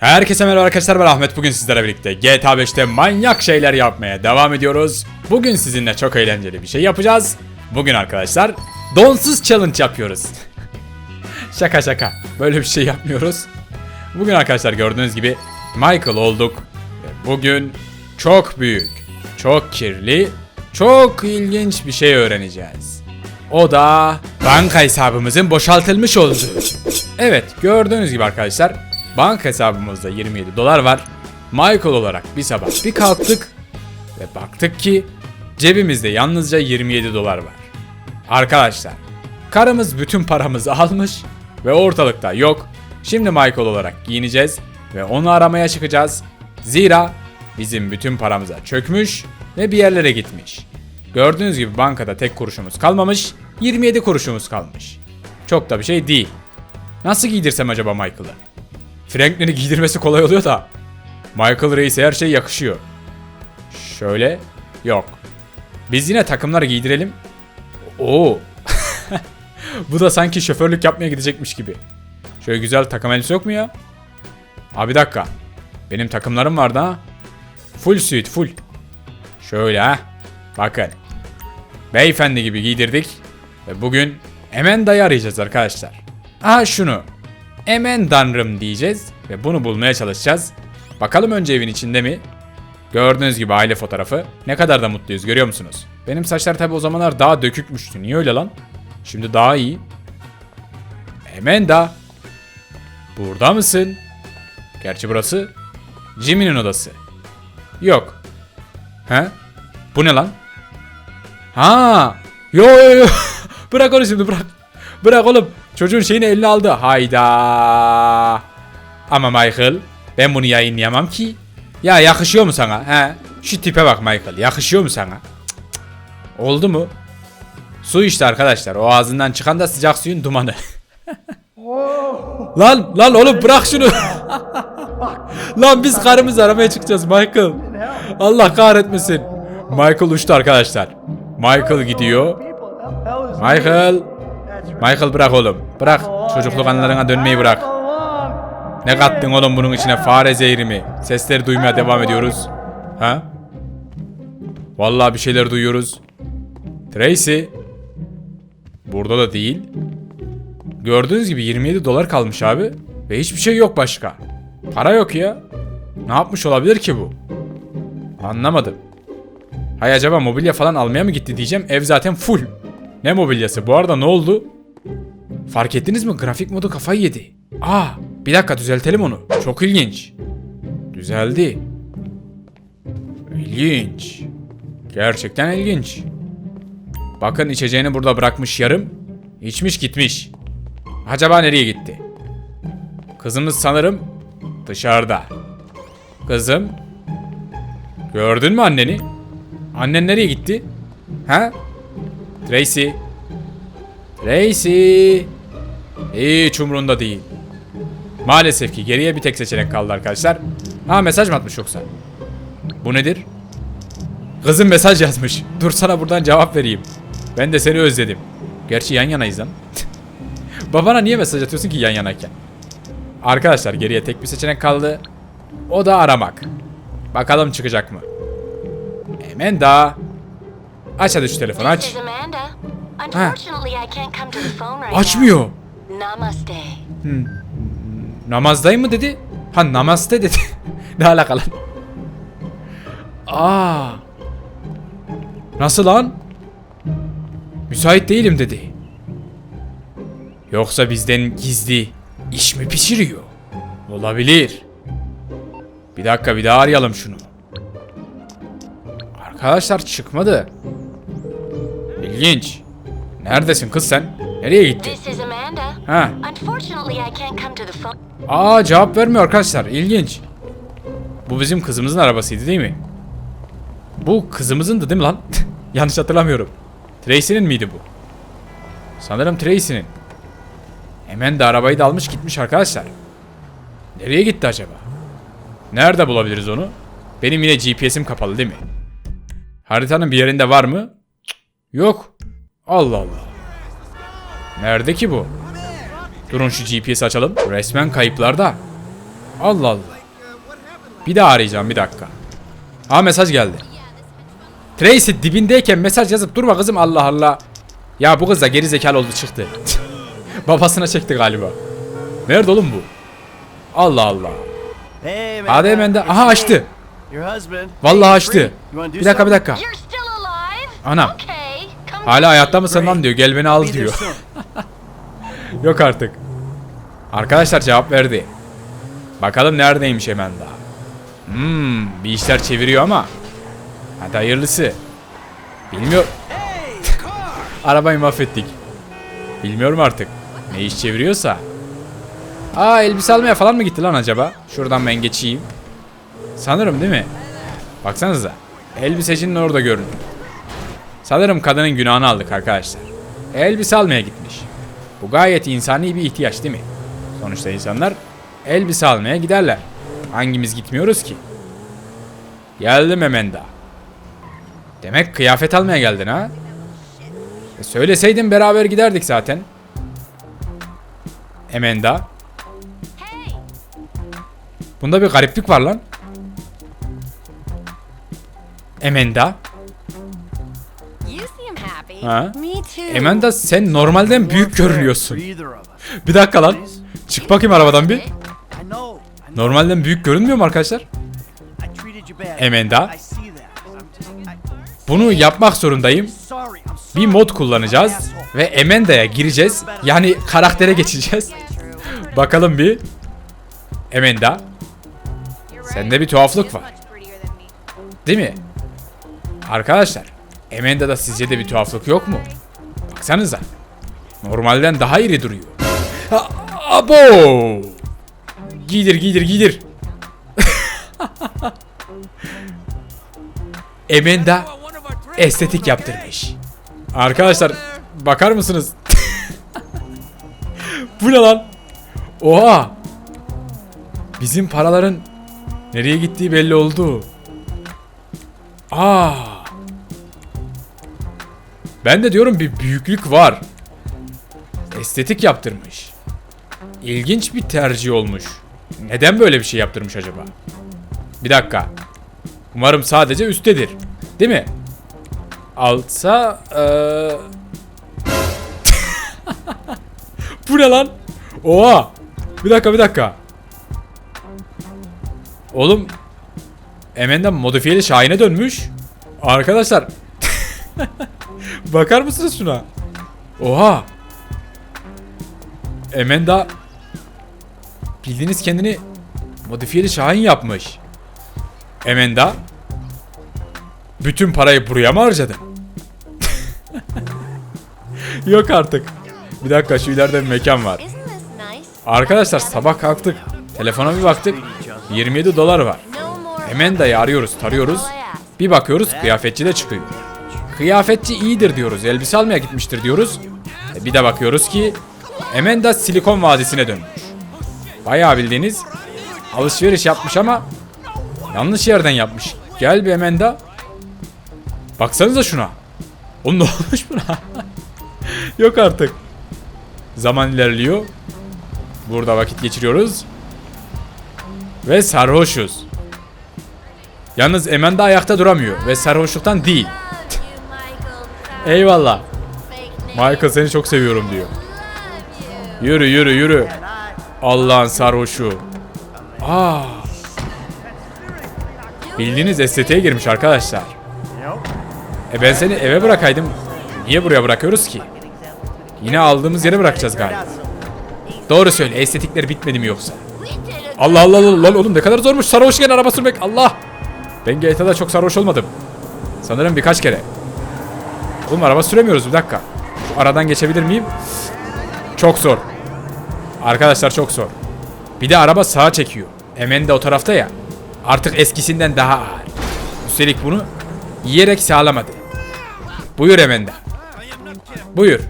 Herkese merhaba arkadaşlar ben Ahmet. Bugün sizlerle birlikte GTA 5'te manyak şeyler yapmaya devam ediyoruz. Bugün sizinle çok eğlenceli bir şey yapacağız. Bugün arkadaşlar donsuz challenge yapıyoruz. şaka şaka. Böyle bir şey yapmıyoruz. Bugün arkadaşlar gördüğünüz gibi Michael olduk. Bugün çok büyük, çok kirli, çok ilginç bir şey öğreneceğiz. O da banka hesabımızın boşaltılmış olduğu. Evet gördüğünüz gibi arkadaşlar banka hesabımızda 27 dolar var. Michael olarak bir sabah bir kalktık ve baktık ki cebimizde yalnızca 27 dolar var. Arkadaşlar karımız bütün paramızı almış ve ortalıkta yok. Şimdi Michael olarak giyineceğiz ve onu aramaya çıkacağız. Zira bizim bütün paramıza çökmüş ve bir yerlere gitmiş. Gördüğünüz gibi bankada tek kuruşumuz kalmamış, 27 kuruşumuz kalmış. Çok da bir şey değil. Nasıl giydirsem acaba Michael'ı? Franklin'i giydirmesi kolay oluyor da. Michael Reis'e her şey yakışıyor. Şöyle, yok. Biz yine takımlar giydirelim. Oo. Bu da sanki şoförlük yapmaya gidecekmiş gibi. Şöyle güzel takım elbise yok mu ya? Abi dakika. Benim takımlarım vardı ha. Full suit full. Şöyle ha. Bakın. Beyefendi gibi giydirdik. Ve bugün Amanda'yı arayacağız arkadaşlar. Aha şunu. Amandanrım diyeceğiz. Ve bunu bulmaya çalışacağız. Bakalım önce evin içinde mi? Gördüğünüz gibi aile fotoğrafı. Ne kadar da mutluyuz görüyor musunuz? Benim saçlar tabi o zamanlar daha dökükmüştü. Niye öyle lan? Şimdi daha iyi. Amanda. Burada mısın? Gerçi burası Jimmy'nin odası. Yok. He? Bu ne lan? Ha! Yo yo yo. bırak onu şimdi bırak. Bırak oğlum. Çocuğun şeyini eline aldı. Hayda. Ama Michael ben bunu yayınlayamam ki. Ya yakışıyor mu sana? He? Şu tipe bak Michael. Yakışıyor mu sana? Cık, cık. Oldu mu? Su işte arkadaşlar. O ağzından çıkan da sıcak suyun dumanı. lan lan oğlum bırak şunu. lan biz karımızı aramaya çıkacağız Michael. Allah kahretmesin. Michael uçtu arkadaşlar. Michael gidiyor. Michael. Michael bırak oğlum. Bırak. Çocukluk anılarına dönmeyi bırak. Ne kattın oğlum bunun içine fare zehri mi? Sesleri duymaya devam ediyoruz. Ha? Vallahi bir şeyler duyuyoruz. Tracy. Burada da değil. Gördüğünüz gibi 27 dolar kalmış abi. Ve hiçbir şey yok başka. Para yok ya. Ne yapmış olabilir ki bu? Anlamadım. Hay acaba mobilya falan almaya mı gitti diyeceğim. Ev zaten full. Ne mobilyası? Bu arada ne oldu? Fark ettiniz mi? Grafik modu kafayı yedi. Aa, bir dakika düzeltelim onu. Çok ilginç. Düzeldi. İlginç. Gerçekten ilginç. Bakın içeceğini burada bırakmış yarım. İçmiş gitmiş. Acaba nereye gitti? Kızımız sanırım dışarıda. Kızım. Gördün mü anneni? Annen nereye gitti? Ha? Tracy. Tracy. Hiç umrunda değil. Maalesef ki geriye bir tek seçenek kaldı arkadaşlar. Ha mesaj mı atmış yoksa? Bu nedir? Kızım mesaj yazmış. Dur sana buradan cevap vereyim. Ben de seni özledim. Gerçi yan yanayız lan. Babana niye mesaj atıyorsun ki yan yanayken? Arkadaşlar geriye tek bir seçenek kaldı. O da aramak. Bakalım çıkacak mı? Amanda. Aç hadi şu telefonu aç. Unfortunately, I can't come to the phone right Açmıyor. now. Namaste. Namazdayım mı dedi? Ha namaste dedi. ne alakalı? Aa. Nasıl lan? Müsait değilim dedi. Yoksa bizden gizli iş mi pişiriyor? Olabilir. Bir dakika bir daha arayalım şunu. Arkadaşlar çıkmadı. İlginç. Neredesin kız sen? Nereye gittin? Ha. Aa cevap vermiyor arkadaşlar. İlginç. Bu bizim kızımızın arabasıydı değil mi? Bu kızımızındı değil mi lan? Yanlış hatırlamıyorum. Tracy'nin miydi bu? Sanırım Tracy'nin. Hemen de arabayı da almış gitmiş arkadaşlar. Nereye gitti acaba? Nerede bulabiliriz onu? Benim yine GPS'im kapalı değil mi? Haritanın bir yerinde var mı? Cık, Yok. Allah Allah. Nerede ki bu? Durun şu GPS açalım. Resmen kayıplarda. Allah Allah. Bir daha arayacağım bir dakika. Aa mesaj geldi. Tracy dibindeyken mesaj yazıp durma kızım Allah Allah. Ya bu kız da geri zekalı oldu çıktı. Babasına çekti galiba. Nerede oğlum bu? Allah Allah. Hey. Hadi hemen de. Aha açtı. Vallahi açtı. Bir dakika bir dakika. Anam. Hala hayatta mısın lan diyor. Gel beni al diyor. Yok artık. Arkadaşlar cevap verdi. Bakalım neredeymiş hemen daha. Hmm, bir işler çeviriyor ama. Hadi hayırlısı. Bilmiyor. Arabayı mahvettik. Bilmiyorum artık. Ne iş çeviriyorsa. Aa elbise almaya falan mı gitti lan acaba? Şuradan ben geçeyim. Sanırım değil mi? Baksanıza. Elbisecinin orada görün. Sanırım kadının günahını aldık arkadaşlar. Elbise almaya gitmiş. Bu gayet insani bir ihtiyaç değil mi? Sonuçta insanlar elbise almaya giderler. Hangimiz gitmiyoruz ki? Geldim hemen daha. Demek kıyafet almaya geldin ha? E söyleseydin beraber giderdik zaten. Emenda. Bunda bir gariplik var lan. Emenda. Ha? Me too. Emenda sen normalden büyük görünüyorsun. Bir dakika lan. Çık bakayım arabadan bir. Normalden büyük görünmüyor mu arkadaşlar? I, Bunu yapmak zorundayım. Bir mod kullanacağız ve Emenda'ya gireceğiz. Yani karaktere geçeceğiz. Bakalım bir. Emenda. Sende bir tuhaflık var. Değil mi? Arkadaşlar, Emenda'da sizce de bir tuhaflık yok mu? Baksanıza. Normalden daha iri duruyor. Ha, abo! Giydir giydir giydir. Emenda estetik yaptırmış. Arkadaşlar bakar mısınız? Bu ne lan? Oha! Bizim paraların nereye gittiği belli oldu. Aa! Ben de diyorum bir büyüklük var. Estetik yaptırmış. İlginç bir tercih olmuş. Neden böyle bir şey yaptırmış acaba? Bir dakika. Umarım sadece üsttedir. Değil mi? Altsa eee... Bu ne lan? Oha! Bir dakika bir dakika. Oğlum Emenden modifiyeli Şahin'e dönmüş. Arkadaşlar Bakar mısınız şuna? Oha! Emenda bildiğiniz kendini modifiyeli Şahin yapmış. Emenda bütün parayı buraya mı harcadın? Yok artık. Bir dakika şu ileride bir mekan var. Arkadaşlar sabah kalktık. Telefona bir baktık. 27 dolar var. No more. Emenda'yı arıyoruz, tarıyoruz. Bir bakıyoruz kıyafetçi de çıkıyor. Kıyafetçi iyidir diyoruz. Elbise almaya gitmiştir diyoruz. E, bir de bakıyoruz ki Emenda Silikon Vadisi'ne dönmüş. Bayağı bildiğiniz alışveriş yapmış ama yanlış yerden yapmış. Gel bir Emenda. Baksanıza şuna. O ne olmuş buna? Yok artık. Zaman ilerliyor. Burada vakit geçiriyoruz. Ve sarhoşuz. Yalnız Emenda ayakta duramıyor ve sarhoşluktan değil. Eyvallah. Michael seni çok seviyorum diyor. Yürü yürü yürü. Allah'ın sarhoşu. Aa. Bildiğiniz estetiğe girmiş arkadaşlar. E ben seni eve bırakaydım. Niye buraya bırakıyoruz ki? Yine aldığımız yere bırakacağız galiba. Doğru söyle estetikler bitmedi mi yoksa? Allah Allah Allah lan oğlum ne kadar zormuş sarhoşken araba sürmek Allah. Ben GTA'da çok sarhoş olmadım. Sanırım birkaç kere. Oğlum araba süremiyoruz bir dakika. Şu aradan geçebilir miyim? Çok zor. Arkadaşlar çok zor. Bir de araba sağa çekiyor. Hemen de o tarafta ya. Artık eskisinden daha ağır. Üstelik bunu yiyerek sağlamadı. Buyur Emenda. Buyur.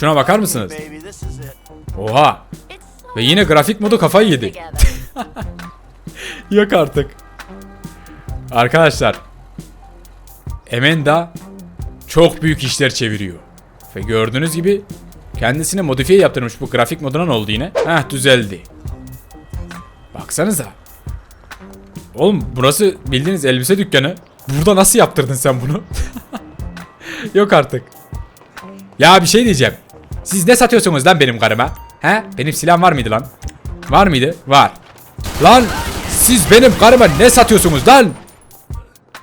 Şuna bakar mısınız? Oha. Ve yine grafik modu kafayı yedi. Yok artık. Arkadaşlar. Emenda çok büyük işler çeviriyor. Ve gördüğünüz gibi kendisine modifiye yaptırmış bu grafik moduna ne oldu yine? Heh düzeldi. Baksanıza. Oğlum burası bildiğiniz elbise dükkanı. Burada nasıl yaptırdın sen bunu? Yok artık. Ya bir şey diyeceğim. Siz ne satıyorsunuz lan benim karıma? He? Benim silahım var mıydı lan? Var mıydı? Var. Lan siz benim karıma ne satıyorsunuz lan?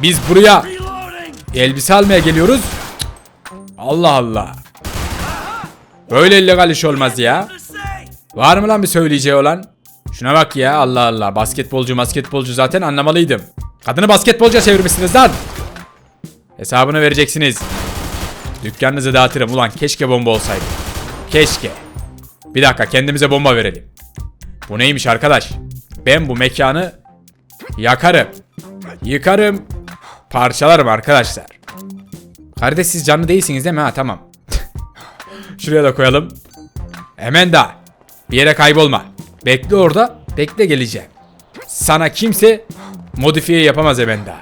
Biz buraya! Elbise almaya geliyoruz. Allah Allah. Böyle illegal iş olmaz ya. Var mı lan bir söyleyeceği olan? Şuna bak ya Allah Allah. Basketbolcu basketbolcu zaten anlamalıydım. Kadını basketbolcuya çevirmişsiniz lan. Hesabını vereceksiniz. Dükkanınızı dağıtırım ulan keşke bomba olsaydı. Keşke. Bir dakika kendimize bomba verelim. Bu neymiş arkadaş? Ben bu mekanı yakarım. Yıkarım. Parçalarım arkadaşlar. Kardeş siz canlı değilsiniz değil mi? Ha tamam. Şuraya da koyalım. Hemen da. Bir yere kaybolma. Bekle orada. Bekle geleceğim. Sana kimse modifiye yapamaz hemen daha.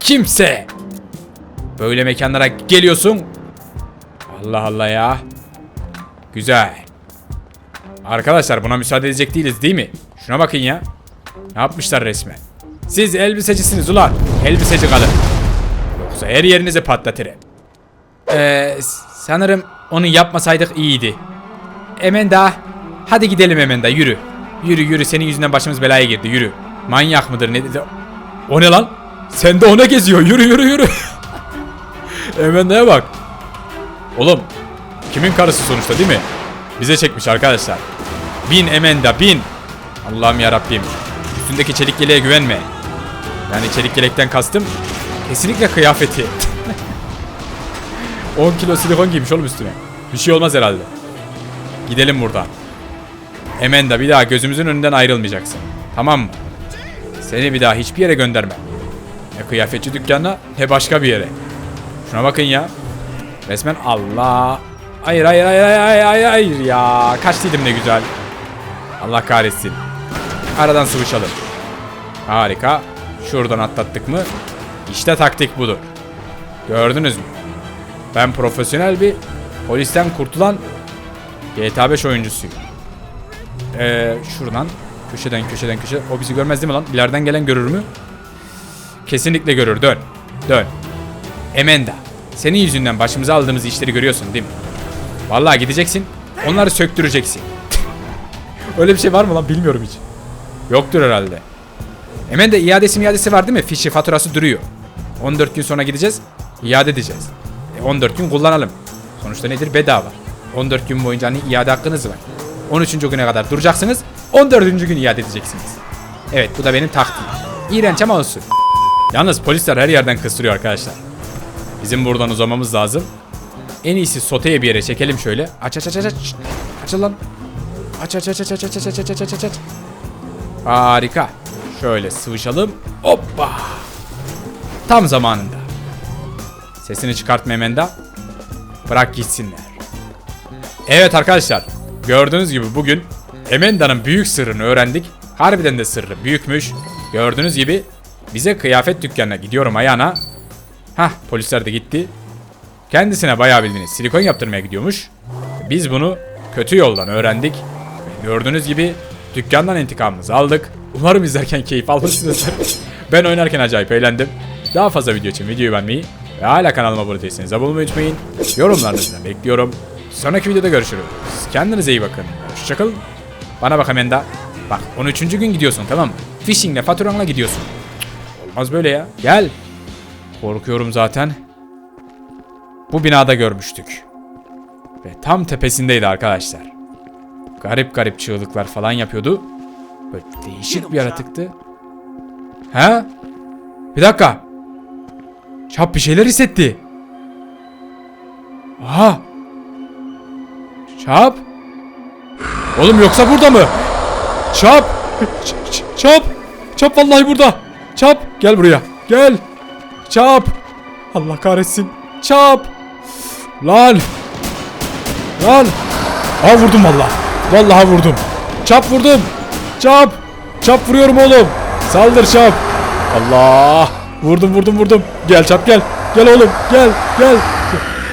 Kimse. Böyle mekanlara geliyorsun. Allah Allah ya. Güzel. Arkadaşlar buna müsaade edecek değiliz değil mi? Şuna bakın ya. Ne yapmışlar resmen. Siz elbisecisiniz ulan. Elbiseci kadın. Yoksa her yerinizi patlatırım. Ee, sanırım onu yapmasaydık iyiydi. Emenda. Hadi gidelim Emenda yürü. Yürü yürü senin yüzünden başımız belaya girdi yürü. Manyak mıdır ne dedi? O ne lan? Sen de ona geziyor yürü yürü yürü. Emenda'ya bak. Oğlum kimin karısı sonuçta değil mi? Bize çekmiş arkadaşlar. Bin Emenda bin. Allah'ım ya Rabbim. Üstündeki çelik yeleğe güvenme. Yani çelik yelekten kastım kesinlikle kıyafeti. 10 kilo silikon giymiş oğlum üstüne. Bir şey olmaz herhalde. Gidelim buradan. Emenda bir daha gözümüzün önünden ayrılmayacaksın. Tamam mı? Seni bir daha hiçbir yere göndermem. Ne kıyafetçi dükkanına ne başka bir yere. Şuna bakın ya. Resmen Allah. Hayır hayır hayır hayır hayır, hayır ya. Kaçtıydım ne güzel. Allah kahretsin. Aradan sıvışalım. Harika. Şuradan atlattık mı? İşte taktik budur. Gördünüz mü? Ben profesyonel bir polisten kurtulan GTA 5 oyuncusuyum. Ee, şuradan köşeden köşeden köşe. O bizi görmez değil mi lan? İleriden gelen görür mü? Kesinlikle görür. Dön. Dön. Emenda. Senin yüzünden başımıza aldığımız işleri görüyorsun değil mi? Vallahi gideceksin. Onları söktüreceksin. Öyle bir şey var mı lan bilmiyorum hiç. Yoktur herhalde. Hemen de iadesi iadesi var değil mi? Fişi faturası duruyor. 14 gün sonra gideceğiz. iade edeceğiz. E 14 gün kullanalım. Sonuçta nedir? Bedava. 14 gün boyunca hani iade hakkınız var. 13. güne kadar duracaksınız. 14. gün iade edeceksiniz. Evet bu da benim taktiğim. İğrenç ama olsun. Yalnız polisler her yerden kıstırıyor arkadaşlar. Bizim buradan uzamamız lazım. En iyisi soteye bir yere çekelim şöyle. Aç aç aç aç aç. Açıl aç aç aç aç aç aç aç aç aç aç aç. Harika. Şöyle sıvışalım. Hoppa. Tam zamanında. Sesini çıkartma Emenda. Bırak gitsinler. Evet arkadaşlar. Gördüğünüz gibi bugün Emenda'nın büyük sırrını öğrendik. Harbiden de sırrı büyükmüş. Gördüğünüz gibi bize kıyafet dükkanına gidiyorum ayağına. Hah polisler de gitti. Kendisine bayağı bildiğiniz silikon yaptırmaya gidiyormuş. Biz bunu kötü yoldan öğrendik. Gördüğünüz gibi dükkandan intikamımızı aldık. Umarım izlerken keyif almışsınızdır. ben oynarken acayip eğlendim. Daha fazla video için videoyu beğenmeyi ve hala kanalıma abone değilseniz abone olmayı unutmayın. Yorumlarınızı bekliyorum. Sonraki videoda görüşürüz. Kendinize iyi bakın. Hoşçakalın. Bana bak de. Bak 13. gün gidiyorsun tamam mı? Fishingle faturanla gidiyorsun. Olmaz böyle ya. Gel. Korkuyorum zaten. Bu binada görmüştük. Ve tam tepesindeydi arkadaşlar. Garip garip çığlıklar falan yapıyordu. Böyle değişik bir yaratıktı. He? Bir dakika. Çap bir şeyler hissetti. Aha. Çap. Oğlum yoksa burada mı? Çap. Ç- Çap. Çap vallahi burada. Çap. Gel buraya. Gel. Çap. Allah kahretsin. Çap. Lan. Lan. Ha vurdum valla. Vallahi vurdum. Çap vurdum. Çap. Çap vuruyorum oğlum. Saldır çap. Allah. Vurdum vurdum vurdum. Gel çap gel. Gel oğlum gel gel.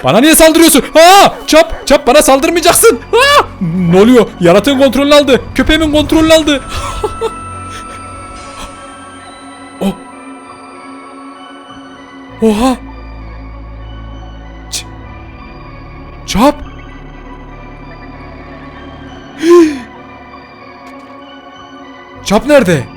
Bana niye saldırıyorsun? Ha! Çap çap bana saldırmayacaksın. Ha! Ne oluyor? Yaratığın kontrolünü aldı. Köpeğimin kontrolünü aldı. oh. Oha. Ç çap. Çap nerede?